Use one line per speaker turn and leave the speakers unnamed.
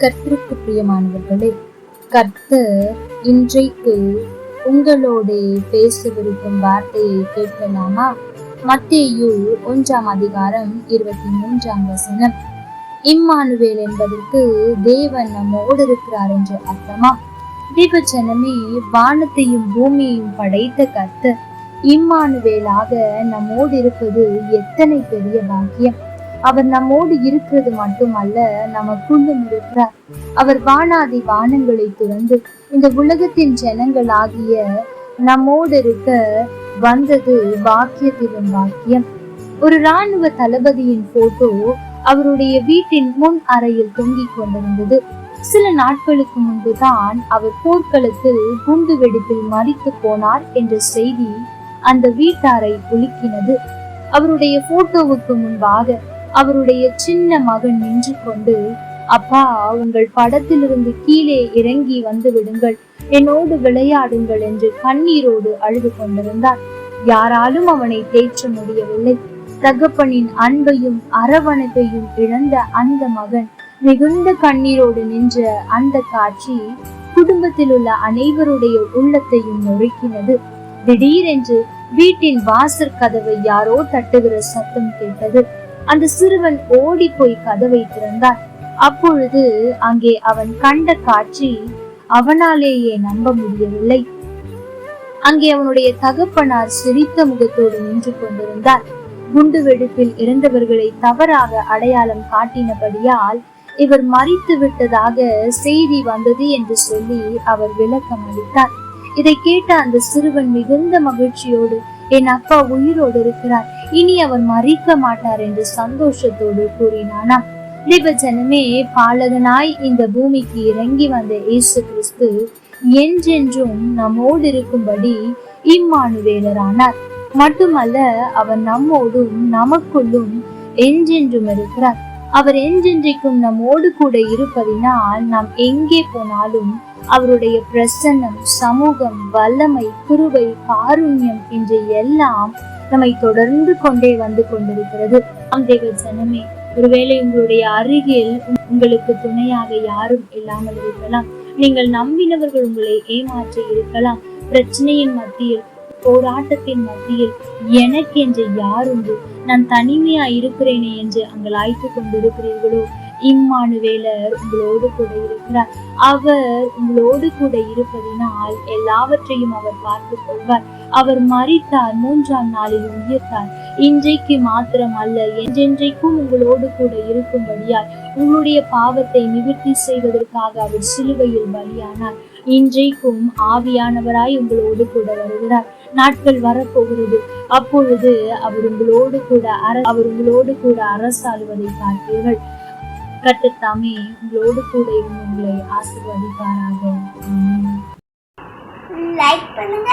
கர்த்தருக்கு பிரியமானவர்களே கர்த்தர் இன்றைக்கு உங்களோட பேசவிருக்கும் வார்த்தையை கேட்கலாமா? மத்தேயு ஒன்றாம் அதிகாரம் இருபத்தி மூன்றாம் வசனம். இம்மானுவேல் என்பதற்கு தேவன் நம்மோடு இருக்கிறார் என்று அர்த்தமா? தீபச்சனமே வானத்தையும் பூமியையும் படைத்த கர்த்தர். இம்மானுவேலாக நம்மோடு இருப்பது எத்தனை பெரிய பாக்கியம். அவர் நம்மோடு இருக்கிறது மட்டுமல்ல நமக்குள்ளும் இருக்கிறார் அவர் வானாதி வானங்களை துறந்து இந்த உலகத்தின் ஜனங்களாகிய நம்மோடு இருக்க வந்தது பாக்கியத்திலும் பாக்கியம். ஒரு ராணுவ தளபதியின் போட்டோ அவருடைய வீட்டின் முன் அறையில் தொங்கிக் கொண்டிருந்தது. சில நாட்களுக்கு முன்புதான் அவர் போர்க்களத்தில் குண்டு வெடிப்பில் மறித்து போனார் என்ற செய்தி அந்த வீட்டாரை உலுக்கினது. அவருடைய போட்டோவுக்கு முன்பாக அவருடைய சின்ன மகன் நின்று கொண்டு அப்பா உங்கள் படத்திலிருந்து கீழே இறங்கி வந்து விடுங்கள். என்னோடு விளையாடுங்கள் என்று கண்ணீரோடு அழுது கொண்டிருந்தார். யாராலும் அவனை தேற்ற முடியவில்லை. தகப்பனின் அன்பையும் அரவணைப்பையும் இழந்த அந்த மகன் மிகுந்த கண்ணீரோடு நின்ற அந்த காட்சி குடும்பத்தில் உள்ள அனைவருடைய உள்ளத்தையும் நொறுக்கினது. திடீரென்று வீட்டின் வாசற் கதவை யாரோ தட்டுகிற சத்தம் கேட்டது. அந்த சிறுவன் ஓடி போய் கதவை திறந்தான். அப்பொழுது அங்கே அவன் கண்ட காட்சி அவனாலேயே நம்ப முடியவில்லை. அங்கே அவனுடைய தகப்பனார் சிரித்த முகத்தோடு நின்று கொண்டிருந்தார். குண்டு வெடிப்பில் இறந்தவர்களை தவறாக அடையாளம் காட்டினபடியால் இவர் மறித்து விட்டதாக செய்தி வந்தது என்று சொல்லி அவர் விளக்கம் அளித்தார். இதை கேட்ட அந்த சிறுவன் மிகுந்த மகிழ்ச்சியோடு என் அப்பா உயிரோடு இருக்கிறார். இனி அவர் மறிக்க மாட்டார் என்று சந்தோஷத்தோடு கூறினானாம் திவஜனமே பாலகனாய் இந்த பூமிக்கு இறங்கி வந்த இயேசு கிறிஸ்து என்றென்றும் நம்மோடு இருக்கும்படி இம்மானுவேலரானார். மட்டுமல்ல அவர் நம்மோடும் நமக்குள்ளும் என்றென்றும் இருக்கிறார். அவர் என்றென்றைக்கும் நம்மோடு கூட இருப்பதினால் நாம் எங்கே போனாலும் அவருடைய பிரசன்னம் சமூகம் வல்லமை குருவை காருண்யம் என்று எல்லாம் நம்மை தொடர்ந்து கொண்டே வந்து கொண்டிருக்கிறது. தேவ ஜனமே ஒருவேளை உங்களுடைய அருகில் உங்களுக்கு துணையாக யாரும் இல்லாமல் இருக்கலாம். நீங்கள் நம்பினவர்கள் உங்களை ஏமாற்றி இருக்கலாம். பிரச்சனையின் மத்தியில் போராட்டத்தின் மத்தியில் எனக்கு என்று யார் உண்டு நான் தனிமையா இருக்கிறேனே என்று அங்கலாய்த்து கொண்டிருக்கிறீர்களோ? இம்மானுவேலர் உங்களோடு கூட இருக்கிறார். அவர் உங்களோடு கூட இருப்பதினால் எல்லாவற்றையும் அவர் பார்த்து கொள்வார். அவர் மறித்தார். மூன்றாம் நாளில் உயிர்த்தார். இன்றைக்கு மாத்திரம் அல்ல என்றென்றைக்கும் உங்களோடு கூட இருக்கும்படியால் உங்களுடைய பாவத்தை நிவர்த்தி செய்வதற்காக அவர் சிலுவையில் பலியானார். இன்றைக்கும் ஆவியானவராய் உங்களோடு கூட வருகிறார். நாட்கள் வரப்போகிறது. அப்பொழுது அவர் உங்களோடு கூட அர அவர் உங்களோடு கூட அரசாளுவதை பார்ப்பீர்கள். கட்டுத்தாமே உங்களோடு கூட இருந்து உங்களை ஆசிர்வதிப்பாராக.
லைக் பண்ணுங்க.